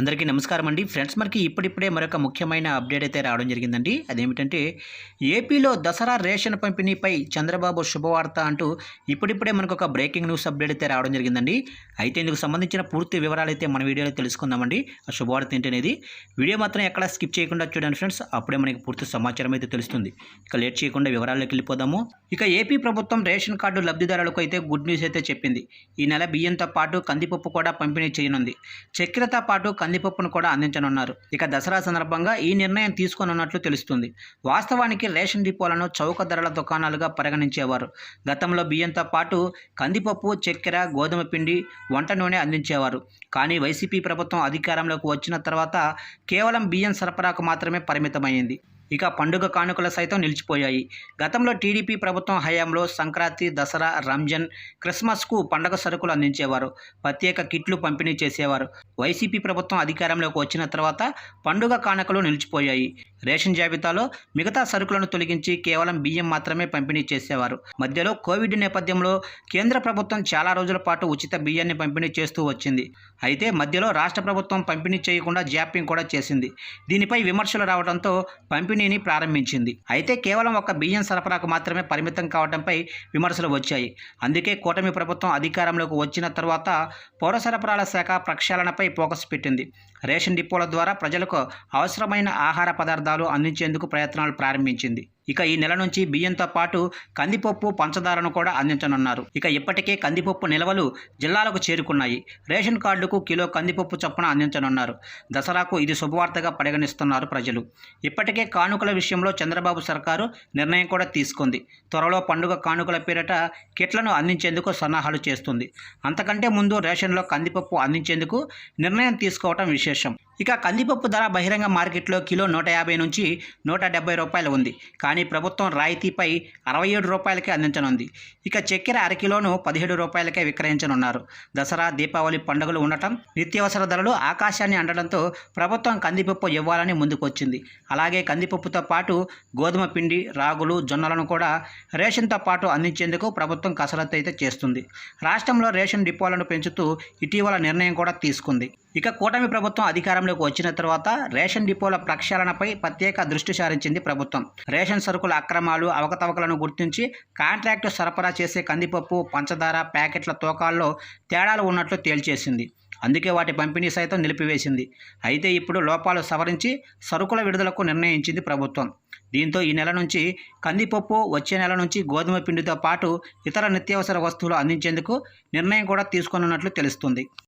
అందరికీ నమస్కారం అండి. ఫ్రెండ్స్ మనకి ఇప్పుడిప్పుడే మరొక ముఖ్యమైన అప్డేట్ అయితే రావడం జరిగిందండి. అదేమిటంటే ఏపీలో దసరా రేషన్ పంపిణీపై చంద్రబాబు శుభవార్త అంటూ ఇప్పుడిప్పుడే మనకు ఒక బ్రేకింగ్ న్యూస్ అప్డేట్ అయితే రావడం జరిగిందండి. అయితే ఇందుకు సంబంధించిన పూర్తి వివరాలు అయితే మన వీడియోలో తెలుసుకుందామండి. ఆ శుభవార్త ఏంటనేది వీడియో మాత్రం ఎక్కడ స్కిప్ చేయకుండా చూడండి ఫ్రెండ్స్. అప్పుడే మనకి పూర్తి సమాచారం అయితే తెలుస్తుంది. ఇక లేట్ చేయకుండా వివరాల్లోకి వెళ్ళిపోదాము. ఇక ఏపీ ప్రభుత్వం రేషన్ కార్డు లబ్ధిదారులకు అయితే గుడ్ న్యూస్ అయితే చెప్పింది. ఈ నెల బియ్యంతో పాటు కందిపప్పు కూడా పంపిణీ చేయనుంది. చక్కెరతో పాటు కందిపప్పును కూడా అందించనున్నారు. ఇక దసరా సందర్భంగా ఈ నిర్ణయం తీసుకోనున్నట్లు తెలుస్తుంది. వాస్తవానికి రేషన్ డిపోలను చౌక ధరల దుకాణాలుగా పరిగణించేవారు. గతంలో బియ్యంతో పాటు కందిపప్పు చక్కెర గోధుమ పిండి వంట నూనె అందించేవారు. కానీ వైసీపీ ప్రభుత్వం అధికారంలోకి వచ్చిన తర్వాత కేవలం బియ్యం సరఫరాకు మాత్రమే పరిమితమైంది. ఇక పండుగ కానుకలు సైతం నిలిచిపోయాయి. గతంలో టీడీపీ ప్రభుత్వం హయాంలో సంక్రాంతి దసరా రంజాన్ క్రిస్మస్కు పండగ సరుకులు అందించేవారు. ప్రత్యేక కిట్లు పంపిణీ చేసేవారు. వైసీపీ ప్రభుత్వం అధికారంలోకి వచ్చిన తర్వాత పండుగ కానుకలు నిలిచిపోయాయి. రేషన్ జాబితాలో మిగతా సరుకులను తొలగించి కేవలం బియ్యం మాత్రమే పంపిణీ చేసేవారు. మధ్యలో కోవిడ్ నేపథ్యంలో కేంద్ర ప్రభుత్వం చాలా రోజుల పాటు ఉచిత బియ్యాన్ని పంపిణీ చేస్తూ వచ్చింది. అయితే మధ్యలో రాష్ట్ర ప్రభుత్వం పంపిణీ చేయకుండా జాప్యం కూడా చేసింది. దీనిపై విమర్శలు రావడంతో పంపిణీ కంపెనీని ప్రారంభించింది. అయితే కేవలం ఒక బియ్యం సరఫరాకు మాత్రమే పరిమితం కావడంపై విమర్శలు వచ్చాయి. అందుకే కూటమి ప్రభుత్వం అధికారంలోకి వచ్చిన తర్వాత పౌర సరఫరాల శాఖ ప్రక్షాళనపై ఫోకస్ పెట్టింది. రేషన్ డిపోల ద్వారా ప్రజలకు అవసరమైన ఆహార పదార్థాలు అందించేందుకు ప్రయత్నాలు ప్రారంభించింది. ఇక ఈ నెల నుంచి బియ్యంతో పాటు కందిపప్పు పంచదారను కూడా అందించనున్నారు. ఇక ఇప్పటికే కందిపప్పు నిల్వలు జిల్లాలకు చేరుకున్నాయి. రేషన్ కార్డుకు కిలో కందిపప్పు చొప్పున అందించనున్నారు. దసరాకు ఇది శుభవార్తగా పరిగణిస్తున్నారు ప్రజలు. ఇప్పటికే కానుకల విషయంలో చంద్రబాబు సర్కారు నిర్ణయం కూడా తీసుకుంది. త్వరలో పండుగ కానుకల పేరిట కిట్లను అందించేందుకు సన్నాహాలు చేస్తుంది. అంతకంటే ముందు రేషన్లో కందిపప్పు అందించేందుకు నిర్ణయం తీసుకోవటం വിശേഷം ఇక కందిపప్పు ధర బహిరంగ మార్కెట్లో కిలో నూట యాభై నుంచి నూట డెబ్బై రూపాయలు ఉంది. కానీ ప్రభుత్వం రాయితీపై అరవై ఏడు రూపాయలకే అందించనుంది. ఇక చక్కెర అరకిలోను పదిహేడు రూపాయలకే విక్రయించనున్నారు. దసరా దీపావళి పండుగలు ఉండటం నిత్యావసర ధరలు ఆకాశాన్ని అండడంతో ప్రభుత్వం కందిపప్పు ఇవ్వాలని ముందుకొచ్చింది. అలాగే కందిపప్పుతో పాటు గోధుమ పిండి రాగులు జొన్నలను కూడా రేషన్తో పాటు అందించేందుకు ప్రభుత్వం కసరత్తు అయితే చేస్తుంది. రాష్ట్రంలో రేషన్ డిపోలను పెంచుతూ ఇటీవల నిర్ణయం కూడా తీసుకుంది. ఇక కూటమి ప్రభుత్వం అధికారంలోకి వచ్చిన తర్వాత రేషన్ డిపోల ప్రక్షాళనపై ప్రత్యేక దృష్టి సారించింది ప్రభుత్వం. రేషన్ సరుకుల అక్రమాలు అవకతవకలను గుర్తించి కాంట్రాక్టు సరఫరా చేసే కందిపప్పు పంచదార ప్యాకెట్ల తూకాల్లో తేడాలు ఉన్నట్లు తేల్చేసింది. అందుకే వాటి పంపిణీ సైతం నిలిపివేసింది. అయితే ఇప్పుడు లోపాలు సవరించి సరుకుల విడుదలకు నిర్ణయించింది ప్రభుత్వం. దీంతో ఈ నెల నుంచి కందిపప్పు వచ్చే నెల నుంచి గోధుమ పిండితో పాటు ఇతర నిత్యావసర వస్తువులు అందించేందుకు నిర్ణయం కూడా తీసుకున్నట్లు తెలుస్తుంది.